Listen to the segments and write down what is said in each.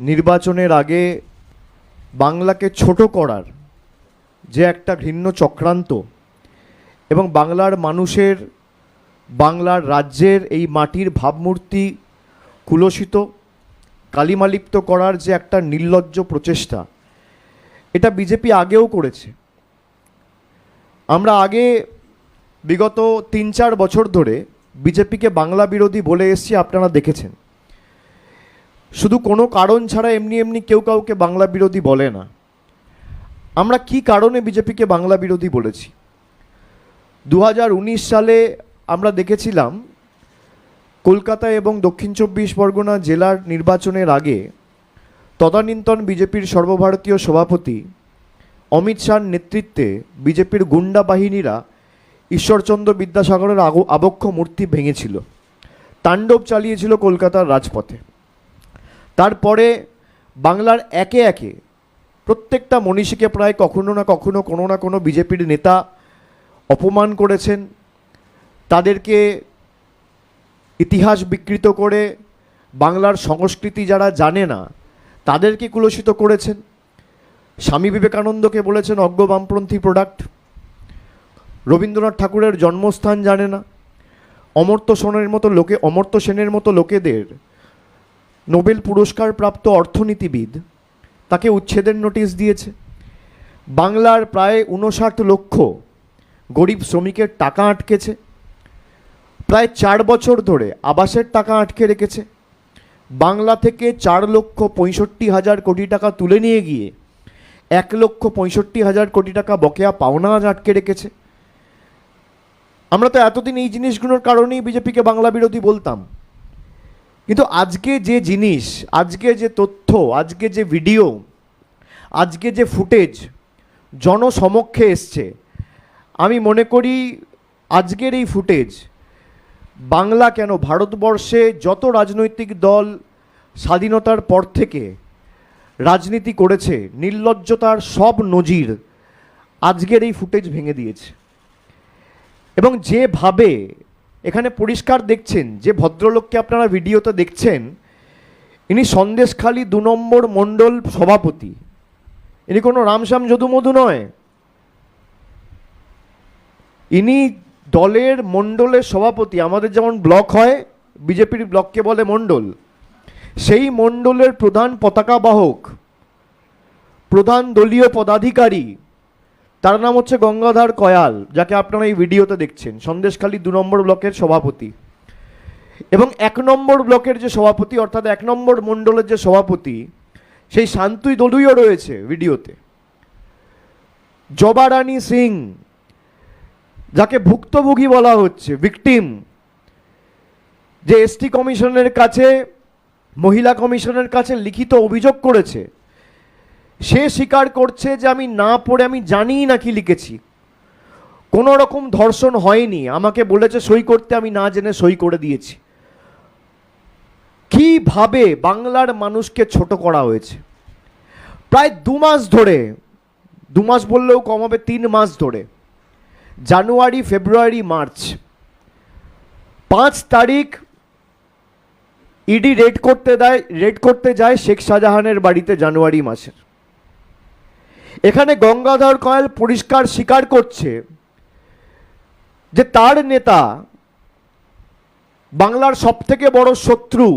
নির্বাচনের আগে বাংলাকে ছোট করার যে একটা ঘৃণ্য চক্রান্ত এবং বাংলার মানুষের, বাংলার রাজ্যের এই মাটির ভাবমূর্তি কুলসিত, কালিমালিপ্ত করার যে একটা নির্লজ্জ প্রচেষ্টা, এটা বিজেপি আগেও করেছে। আমরা আগে বিগত তিন চার বছর ধরে বিজেপিকে বাংলা বিরোধী বলে এসছি, আপনারা দেখেছেন। শুধু কোনো কারণ ছাড়া এমনি এমনি কেউ কাউকে বাংলা বিরোধী বলে না। আমরা কি কারণে বিজেপিকে বাংলা বিরোধী বলেছি? দু হাজার উনিশ সালে আমরা দেখেছিলাম, কলকাতা এবং দক্ষিণ চব্বিশ পরগনা জেলার নির্বাচনের আগে তদানীন্তন বিজেপির সর্বভারতীয় সভাপতি অমিত শাহর নেতৃত্বে বিজেপির গুন্ডা বাহিনীরা ঈশ্বরচন্দ্র বিদ্যাসাগরের আবক্ষ মূর্তি ভেঙেছিল। তাণ্ডব চালিয়েছিল কলকাতার রাজপথে। তারপরে বাংলার একে একে প্রত্যেকটা মনীষীকে প্রায় কখনো না কখনো, কোনো না কোনো বিজেপির নেতা অপমান করেছেন। তাদেরকে ইতিহাস বিকৃত করে, বাংলার সংস্কৃতি যারা জানে না, তাদেরকে কুলসিত করেছেন। স্বামী বিবেকানন্দকে বলেছেন, অজ্ঞ বামপন্থী প্রোডাক্ট রবীন্দ্রনাথ ঠাকুরের জন্মস্থান জানে না। অমর্ত্য সেনের মতো লোকে, অমর্ত্য সেনের মতো লোকেদের নোবেল পুরস্কার প্রাপ্ত অর্থনীতিবিদ, তাকে উচ্ছেদের নোটিশ দিয়েছে। বাংলার প্রায় উনষাট লক্ষ গরিব শ্রমিকের টাকা আটকেছে। প্রায় চার বছর ধরে আবাসের টাকা আটকে রেখেছে। বাংলা থেকে চার লক্ষ পঁয়ষট্টি হাজার কোটি টাকা তুলে নিয়ে গিয়ে এক লক্ষ পঁয়ষট্টি হাজার কোটি টাকা বকেয়া পাওনা আজ আটকে রেখেছে। আমরা তো এতদিন এই জিনিসগুলোর কারণেই বিজেপিকে বাংলা বিরোধী বলতাম। কিন্তু আজকে যে জিনিস, আজকে যে তথ্য, আজকে যে ভিডিও, আজকে যে ফুটেজ জনসমক্ষে এসছে, আমি মনে করি আজকের এই ফুটেজ বাংলা কেন, ভারতবর্ষে যত রাজনৈতিক দল স্বাধীনতার পর থেকে রাজনীতি করেছে, নির্লজ্জতার সব নজির আজকের এই ফুটেজ ভেঙে দিয়েছে। এবং যেভাবে এখানে পরিষ্কার দেখছেন যে ভদ্রলোককে আপনারা ভিডিওতে দেখছেন, ইনি সন্দেশখালী দু নম্বর মণ্ডল সভাপতি। ইনি কোনো রামশ্যাম যদুমধু নয়। ইনি দলের মণ্ডলের সভাপতি। আমাদের যেমন ব্লক হয়, বিজেপির ব্লককে বলে মণ্ডল। সেই মণ্ডলের প্রধান পতাকা বাহক, প্রধান দলীয় পদাধিকারী তার নাম হচ্ছে গঙ্গাধর কয়াল, যাকে আপনারা এই ভিডিওতে দেখছেন। সন্দেশখালী দু নম্বর ব্লকের সভাপতি। এবং এক নম্বর ব্লকের যে সভাপতি, অর্থাৎ এক নম্বর মণ্ডলের যে সভাপতি, সেই শান্তুই দলুইও রয়েছে ভিডিওতে। জবারানী সিং, যাকে ভুক্তভোগী বলা হচ্ছে, ভিকটিম, যে এসটি কমিশনের কাছে, মহিলা কমিশনের কাছে লিখিত অভিযোগ করেছে সে স্বীকার করছে যে আমি না পড়ে আমি জানিই না কি লিখেছি। কোনো রকম ধর্ষণ হয়নি। আমাকে বলেছে সই করতে, আমি না জেনে সই করে দিয়েছি। কীভাবে বাংলার মানুষকে ছোট করা হয়েছে? প্রায় দু মাস ধরে, দু মাস বললেও কম হবে, তিন মাস ধরে, জানুয়ারি, ফেব্রুয়ারি, মার্চ, পাঁচ তারিখ ইডি রেড করতে দেয়, রেড করতে যায় শেখ শাহজাহানের বাড়িতে জানুয়ারি মাসের। এখানে গঙ্গাধর কয়াল পরিষ্কার স্বীকার করছে যে তার নেতা বাংলার সবথেকে বড় শত্রু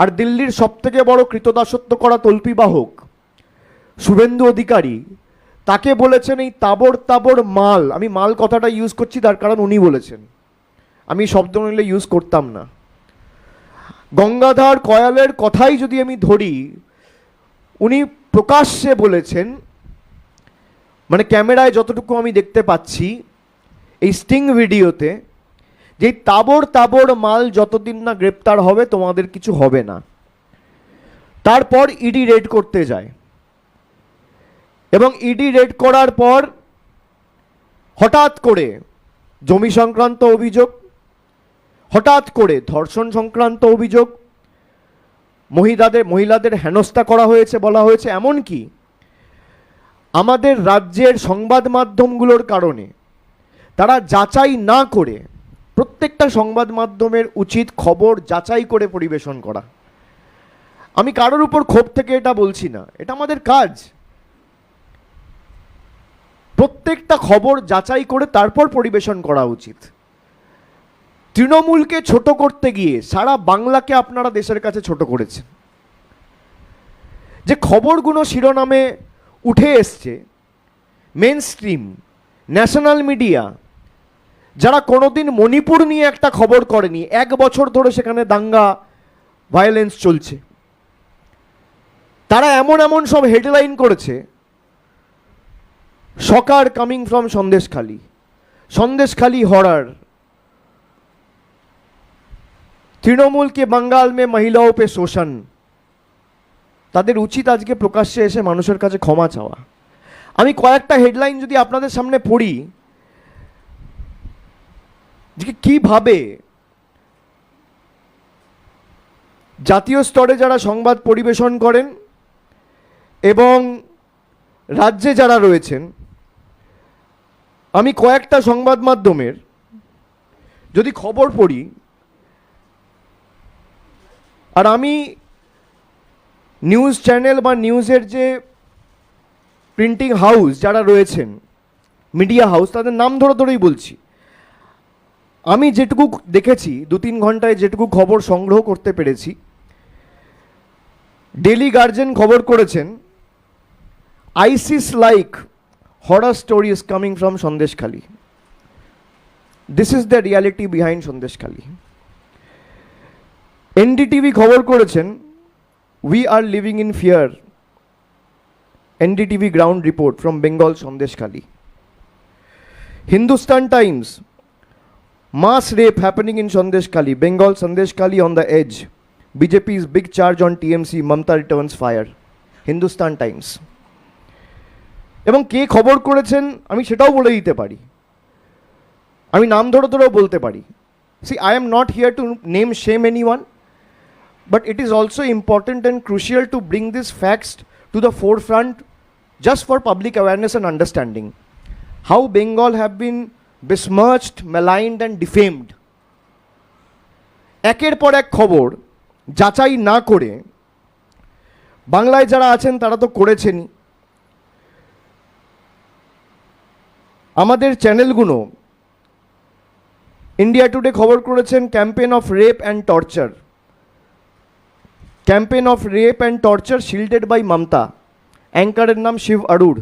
আর দিল্লির সবথেকে বড় কৃতদাসত্ব করা তল্পিবাহক শুভেন্দু অধিকারী, তাকে বলেছেন এই তাবর তাবর মাল, আমি মাল কথাটা ইউজ করছি, তার কারণ উনি বলেছেন। আমি শব্দ নিলে ইউজ করতাম না। গঙ্গাধর কয়ালের কথাই যদি আমি ধরি, উনি প্রকাশ্যে বলেছেন মানে ক্যামেরায় যতটুকু আমি দেখতে পাচ্ছি, এই স্টিং ভিডিওতে, যে এই তাবর তাবর মাল যতদিন না গ্রেপ্তার হবে, তোমাদের কিছু হবে না। তারপর ইডি রেড করতে যায়। এবং ইডি রেড করার পর, হঠাৎ করে জমি সংক্রান্ত অভিযোগ, হঠাৎ করে ধর্ষণ সংক্রান্ত অভিযোগ মহিলাদের মহিলাদের হেনস্থা করা হয়েছে, বলা হয়েছে, এমনকি আমাদের রাজ্যের সংবাদ মাধ্যমগুলোর কারণে তারা যাচাই না করে প্রত্যেকটা সংবাদ মাধ্যমের উচিত খবর যাচাই করে পরিবেশন করা। আমি কারোর উপর ক্ষোভ থেকে এটা বলছি না, এটা আমাদের কাজ। প্রত্যেকটা খবর যাচাই করে তারপর পরিবেশন করা উচিত। তৃণমূলকে ছোট করতে গিয়ে সারা বাংলাকে আপনারা দেশের কাছে ছোট করেছেন। যে খবরগুলো শিরোনামে উঠে এসছে মেন স্ট্রিম ন্যাশনাল মিডিয়া যারা কোনোদিন মণিপুর নিয়ে একটা খবর করেনি, এক বছর ধরে সেখানে দাঙ্গা ভায়োলেন্স চলছে। তারা এমন এমন সব হেডলাইন করেছে, shocker coming from Sandeshkhali Sandeshkhali horror Trinamool কে বাঙ্গাল মে মহিলাও পে শোষণ। তাদের উচিত আজকে প্রকাশ্যে এসে মানুষের কাছে ক্ষমা চাওয়া। আমি কয়েকটা হেডলাইন যদি আপনাদের সামনে পড়ি, যে কীভাবে জাতীয় স্তরে যারা সংবাদ পরিবেশন করেন এবং রাজ্যে যারা রয়েছেন, আমি কয়েকটা সংবাদ মাধ্যমের যদি খবর পড়ি আর আমি নিউজ চ্যানেল বা নিউজের যে প্রিন্টিং হাউস যারা রয়েছেন মিডিয়া হাউস তাদের নাম ধরে ধরেই বলছি। আমি যেটুকু দেখেছি দু তিন ঘন্টায় যেটুকু খবর সংগ্রহ করতে পেরেছি ডেলি গার্জেন খবর করেছেন ISIS like horror stories coming from Sandeshkhali this is the reality behind Sandeshkhali NDTV খবর করেছেন we are living in fear NDTV ground report from Bengal Sandeshkhali. Hindustan Times mass rape happening in Sandeshkhali, Bengal Sandeshkhali on the edge BJP's big charge on TMC Mamata returns fire Hindustan Times. এবং কে খবর করেছেন, আমি সেটাও বলে দিতে পারি। আমি নাম ধরে ধরেও বলতে পারি। See I am not here to name shame any one but it is also important and crucial to bring these facts to the forefront just for public awareness and understanding how bengal have been besmirched maligned and defamed একের পর এক খবর যাচাই না করে বাংলায় যারা আছেন তারা তো করেছেনই আমাদের চ্যানেলগুলো ইন্ডিয়া টুডে খবর করেছেন campaign of rape and torture campaign of rape and torture shielded by Mamata অ্যাঙ্কারের নাম Shiv Arur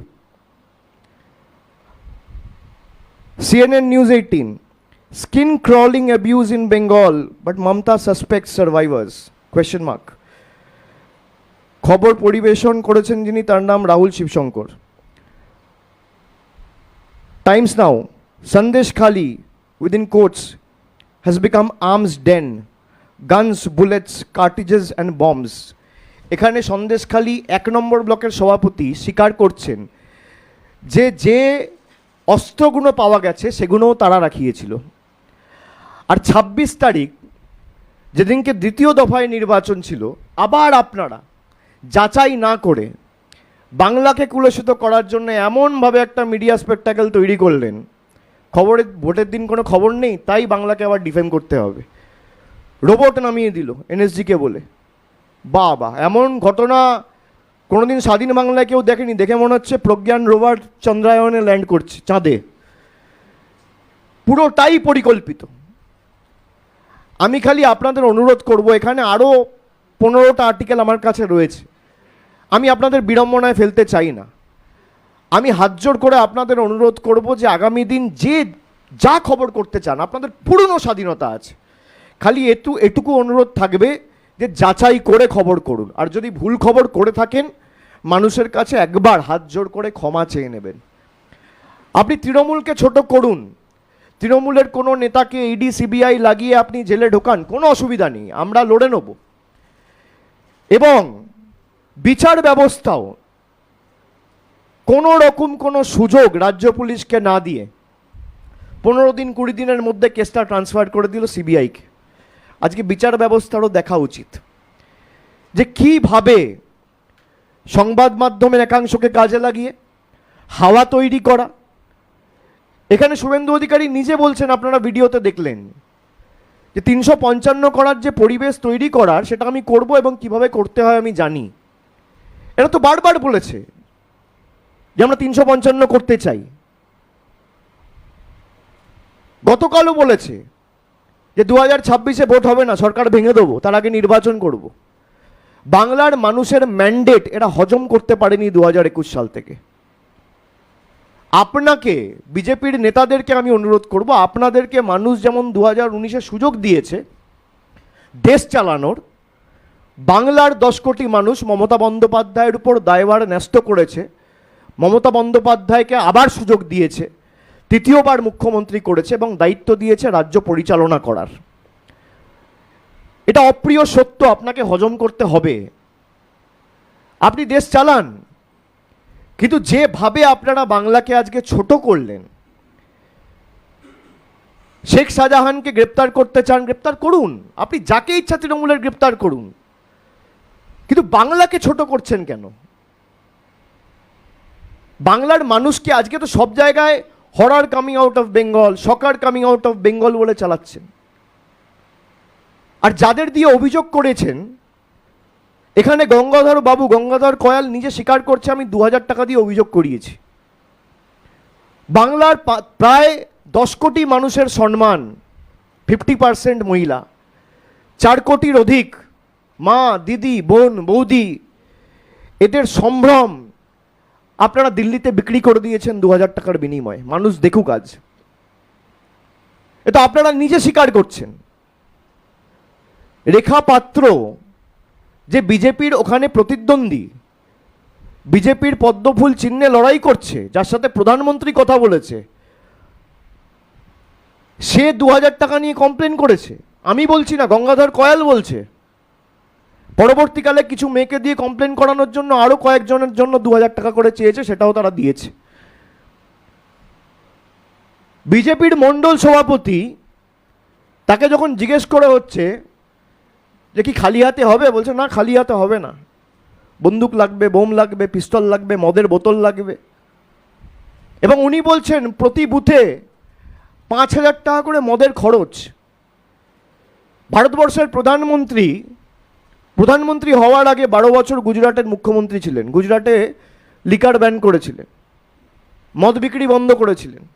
CNN News eighteen skin crawling abuse in Bengal but Mamata suspect survivors question mark খবর পরিবেশন করেছেন যিনি তার নাম Rahul Shivshankar Times Now Sandeshkhali within courts has become arms den. Guns bullets cartridges and bombs এখানে সন্দেশখালী এক নম্বর ব্লকের সভাপতি স্বীকার করছেন যে যে অস্ত্রগুলো পাওয়া গেছে সেগুলোও তারা রাখিয়েছিল। আর ছাব্বিশ তারিখ যেদিনকে দ্বিতীয় দফায় নির্বাচন ছিল, আবার আপনারা যাচাই না করে বাংলাকে কুলসিত করার জন্য এমনভাবে একটা মিডিয়া স্পেকটাকেল তৈরি করলেন। খবরের, ভোটের দিন কোনো খবর নেই, তাই বাংলাকে আবার ডিফেম করতে হবে। রোবট নামিয়ে দিল, এনএসজিকে বলে। বা বা এমন ঘটনা কোনোদিন স্বাধীন বাংলায় কেউ দেখেনি। দেখে মনে হচ্ছে প্রজ্ঞান রোবট চন্দ্রায়নে ল্যান্ড করছে, চাঁদে। পুরোটাই পরিকল্পিত। আমি খালি আপনাদের অনুরোধ করব, এখানে আরও পনেরোটা আর্টিকেল আমার কাছে রয়েছে। আমি আপনাদের বিড়ম্বনায় ফেলতে চাই না। আমি হাত জোর করে আপনাদের অনুরোধ করব যে আগামী দিন যে যা খবর করতে চান, আপনাদের পুরনো স্বাধীনতা আছে খালি এটু এটুকু অনুরোধ থাকবে যে যাচাই করে খবর করুন। আর যদি ভুল খবর করে থাকেন, মানুষের কাছে একবার হাত জোর করে ক্ষমা চেয়ে নেবেন। আপনি তৃণমূলকে ছোট করুন। তৃণমূলের কোনো নেতাকে ইডি সিবিআই লাগিয়ে আপনি জেলে ঢোকান, কোনো অসুবিধা নেই, আমরা লড়ে নেব। এবং বিচার ব্যবস্থাও কোনো রকম কোনো সুযোগ রাজ্য পুলিশকে না দিয়ে পনেরো দিন কুড়ি দিনের মধ্যে কেসটা ট্রান্সফার করে দিল সিবিআইকে আজকে বিচার ব্যবস্থারও দেখা উচিত। যে কীভাবে সংবাদ মাধ্যমের একাংশকে কাজে লাগিয়ে হাওয়া তৈরি করা। এখানে শুভেন্দু অধিকারী নিজে বলছেন, আপনারা ভিডিওতে দেখলেন যে তিনশো পঞ্চান্ন করার যে পরিবেশ তৈরি করার, সেটা আমি করব এবং কীভাবে করতে হয় আমি জানি। এরা তো বারবার বলেছে যে আমরা তিনশো পঞ্চান্ন করতে চাই। গতকালও বলেছে যে দু হাজার ছাব্বিশে ভোট হবে না, সরকার ভেঙে দেবো, তার আগে নির্বাচন করব। বাংলার মানুষের ম্যান্ডেট এরা হজম করতে পারেনি দু হাজার একুশ সাল থেকে। আপনাকে, বিজেপির নেতাদেরকে আমি অনুরোধ করব, আপনাদেরকে মানুষ যেমন দু হাজার উনিশে সুযোগ দিয়েছে, দেশ চালানোর, বাংলার দশ কোটি মানুষ মমতা বন্দ্যোপাধ্যায়ের উপর দায়ভার ন্যস্ত করেছে, মমতা বন্দ্যোপাধ্যায়কে আবার সুযোগ দিয়েছে তৃতীয়বার মুখ্যমন্ত্রী করেছে এবং দায়িত্ব দিয়েছে রাজ্য পরিচালনা করার। এটা অপ্রিয় সত্য, আপনাকে হজম করতে হবে। আপনি দেশ চালান, কিন্তু যেভাবে আপনারা বাংলাকে আজকে ছোট করলেন, শেখ শাহজাহানকে গ্রেপ্তার করতে চান, গ্রেপ্তার করুন। আপনি যাকে ইচ্ছা তৃণমূলের গ্রেপ্তার করুন। কিন্তু বাংলাকে ছোট করছেন কেন? বাংলার মানুষকে আজকে তো সব জায়গায় horror coming out of Bengal shocker coming out of Bengal বলে চালাচ্ছেন। আর যাদের দিয়ে অভিযোগ করেছেন, এখানে গঙ্গাধর বাবু, গঙ্গাধর কয়াল নিজে স্বীকার করছে, আমি দু হাজার টাকা দিয়ে অভিযোগ করিয়েছি। বাংলার প্রায় দশ কোটি মানুষের সম্মান ফিফটি পার্সেন্ট মহিলা, চার কোটির অধিক মা, দিদি, বোন, বৌদি, এদের সম্ভ্রম আপনারা দিল্লিতে বিক্রি করে দিয়েছেন দু হাজার টাকার বিনিময়ে। মানুষ দেখুক আজ। এটা আপনারা নিজে স্বীকার করছেন। রেখা পাত্র, যে বিজেপির ওখানে প্রতিদ্বন্দ্বী, বিজেপির পদ্মফুল চিহ্নে লড়াই করছে, যার সাথে প্রধানমন্ত্রী কথা বলেছে, সে দু হাজার টাকা নিয়ে কমপ্লেন করেছে। আমি বলছি না, গঙ্গাধর কয়াল বলছে। পরবর্তীকালে কিছু মেয়েকে দিয়ে কমপ্লেন করানোর জন্য আরও কয়েকজনের জন্য দু হাজার টাকা করে চেয়েছে, সেটাও তারা দিয়েছে। বিজেপির মণ্ডল সভাপতি তাকে যখন জিজ্ঞেস করে হচ্ছে যে কি খালি হাতে হবে, বলছে না, খালি হাতে হবে না। বন্দুক লাগবে, বোম লাগবে, পিস্তল লাগবে, মদের বোতল লাগবে। এবং উনি বলছেন, প্রতি বুথে পাঁচ হাজার টাকা করে মদের খরচ। ভারতবর্ষের প্রধানমন্ত্রী প্রধানমন্ত্রী হওয়ার আগে বারো বছর গুজরাটের মুখ্যমন্ত্রী ছিলেন। গুজরাটে লিকার ব্যান করেছিলেন। মদ বিক্রি বন্ধ করেছিলেন।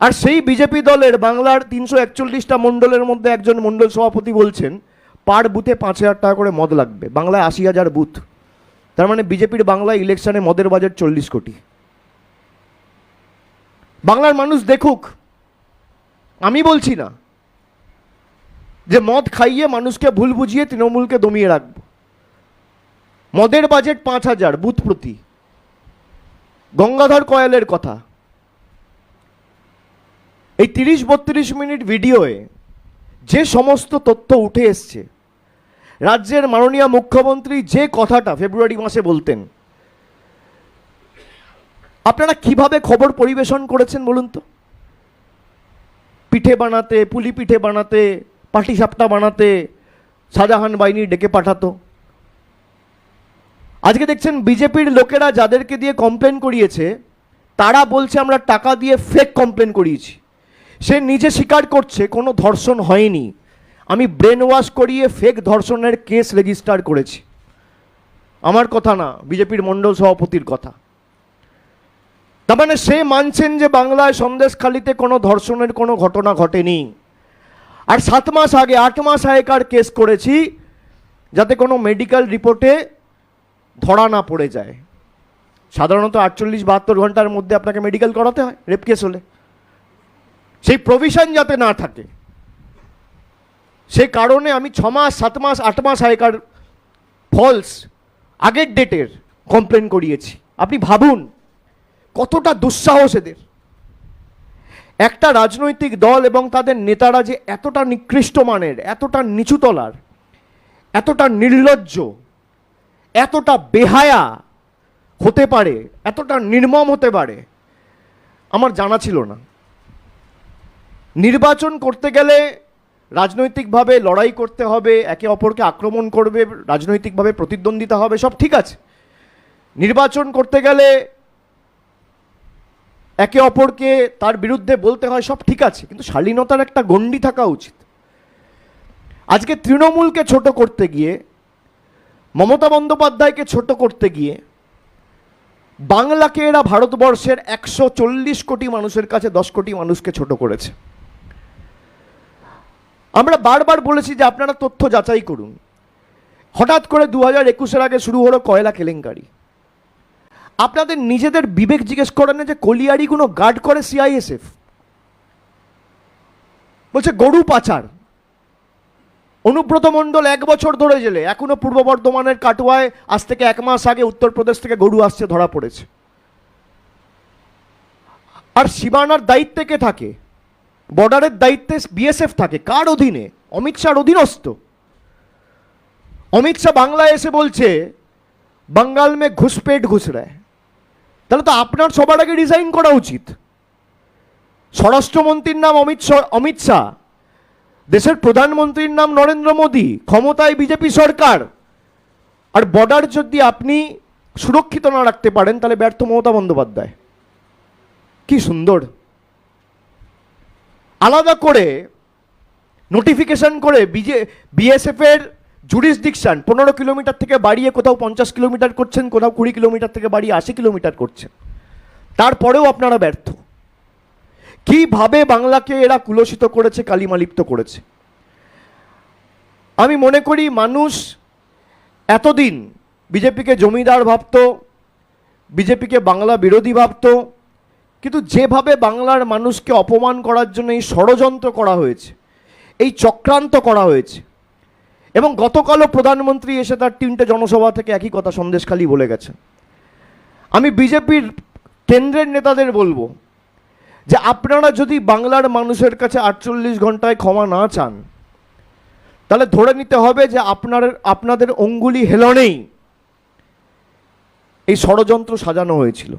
আর সেই বিজেপি দলের বাংলার তিনশো একচল্লিশটা মণ্ডলের মধ্যে একজন মণ্ডল সভাপতি বলছেন, পার বুথে পাঁচ হাজার টাকা করে মদ লাগবে। বাংলায় আশি হাজার বুথ। তার মানে বিজেপির বাংলায় ইলেকশনে মদের বাজেট চল্লিশ কোটি। বাংলার মানুষ দেখুক, আমি বলছি না। যে মদ খাইয়ে মানুষকে ভুল বুঝিয়ে তৃণমূলকে দমিয়ে রাখব। মদের বাজেট পাঁচ হাজার, বুথ প্রতি। গঙ্গাধর কয়ালের কথা। এই তিরিশ বত্রিশ মিনিট ভিডিওয়ে যে সমস্ত তথ্য উঠে এসছে, রাজ্যের মাননীয় মুখ্যমন্ত্রী যে কথাটা ফেব্রুয়ারি মাসে বলতেন, আপনারা কীভাবে খবর পরিবেশন করেছেন বলুন তো? পিঠে বানাতে, পুলি পিঠে বানাতে পাটিসাপটা বানাতে শাহজাহান বাহিনী ডেকে পাঠাতো। আজকে দেখছেন বিজেপির লোকেরা যাদেরকে দিয়ে কমপ্লেন করিয়েছে, তারা বলছে আমরা টাকা দিয়ে ফেক কমপ্লেন করিয়েছি। সে নিজে স্বীকার করছে, কোনো ধর্ষণ হয়নি। আমি ব্রেন ওয়াশ করিয়ে ফেক ধর্ষণের কেস রেজিস্টার করেছি। আমার কথা না, বিজেপির মণ্ডল সভাপতির কথা। তার মানে সে মানছেন যে বাংলায় সন্দেশখালিতে কোনো ধর্ষণের কোনো ঘটনা ঘটেনি। আর সাত মাস আগে, আট মাস আগেকার কেস করেছি, যাতে কোনো মেডিকেল রিপোর্টে ধরা না পড়ে যায়। সাধারণত আটচল্লিশ, বাহাত্তর ঘণ্টার মধ্যে আপনাকে মেডিকেল করাতে হয় রেপ কেস হলে। সেই প্রভিশন যাতে না থাকে, সে কারণে আমি ছ মাস, সাত মাস, আট মাস আগেকার ফলস আগের ডেটের কমপ্লেন করিয়েছি। আপনি ভাবুন, কতটা দুঃসাহস এদের। একটা রাজনৈতিক দল এবং তাদের নেতারা যে এতটা নিকৃষ্ট মানের, এতটা নিচুতলার, এতটা নির্লজ্জ, এতটা বেহায়া হতে পারে, এতটা নির্মম হতে পারে, আমার জানা ছিল না। নির্বাচন করতে গেলে রাজনৈতিকভাবে লড়াই করতে হবে, একে অপরকে আক্রমণ করবে, রাজনৈতিকভাবে প্রতিদ্বন্দ্বিতা হবে, সব ঠিক আছে। নির্বাচন করতে গেলে একে অপরকে তার বিরুদ্ধে বলতে হয়, সব ঠিক আছে, কিন্তু শালীনতার একটা গণ্ডি থাকা উচিত। আজকে তৃণমূলকে ছোট করতে গিয়ে, মমতা বন্দ্যোপাধ্যায়কে ছোট করতে গিয়ে, বাংলাকে এরা ভারতবর্ষের একশো চল্লিশ কোটি মানুষের কাছে দশ কোটি মানুষকে ছোট করেছে। আমরা বারবার বলেছি যে আপনারা তথ্য যাচাই করুন। হঠাৎ করে দু হাজার একুশের আগে শুরু হলো কয়লা কেলেঙ্কারি। আপনাদের নিজেদের বিবেক জিজ্ঞেস করেন না যে কলিয়ারিগুলো গার্ড করে সিআইএসএফ বলছে, গরু পাচার। অনুব্রত মণ্ডল এক বছর ধরে জেলে। এখনও পূর্ব বর্ধমানের কাটোয়ায় আজ থেকে এক মাস আগে উত্তরপ্রদেশ থেকে গরু আসছে, ধরা পড়েছে। আর সীমানার দায়িত্বে কে থাকে? বর্ডারের দায়িত্বে বিএসএফ থাকে। কার অধীনে? অমিত শাহর অধীনস্থ। অমিত শাহ বাংলায় এসে বলছে, বাঙ্গাল মে ঘুষ রায় তাহলে তো আপনার সবার আগে রিজাইন করা উচিত। স্বরাষ্ট্রমন্ত্রীর নাম অমিত অমিত শাহ, দেশের প্রধানমন্ত্রীর নাম নরেন্দ্র মোদী, ক্ষমতায় বিজেপি সরকার, আর বর্ডার যদি আপনি সুরক্ষিত না রাখতে পারেন, তাহলে ব্যর্থ মমতা বন্দ্যোপাধ্যায়। কি সুন্দর। আলাদা করে নোটিফিকেশন করে বিজে বিএসএফ এর জুরিসডিকশন পনেরো কিলোমিটার থেকে বাড়িয়ে কোথাও পঞ্চাশ কিলোমিটার করছেন, কোথাও কুড়ি কিলোমিটার থেকে বাড়িয়ে আশি কিলোমিটার করছেন। তারপরেও আপনারা ব্যর্থ। কীভাবে বাংলাকে এরা কুলসিত করেছে, কালিমালিপ্ত করেছে? আমি মনে করি মানুষ এতদিন বিজেপিকে জমিদার ভাবতো, বিজেপিকে বাংলা বিরোধী ভাবতো, কিন্তু যেভাবে বাংলার মানুষকে অপমান করার জন্য এই ষড়যন্ত্র করা হয়েছে, এই চক্রান্ত করা হয়েছে এবং গতকালও প্রধানমন্ত্রী এসে তার তিনটে জনসভা থেকে একই কথা সন্দেশখালি বলে গেছে আমি বিজেপির কেন্দ্রের নেতাদের বলব যে আপনারা যদি বাংলার মানুষের কাছে আটচল্লিশ ঘন্টায় ক্ষমা না চান, তাহলে ধরে নিতে হবে যে আপনার, আপনাদের অঙ্গুলি হেলনেই এই ষড়যন্ত্র সাজানো হয়েছিল।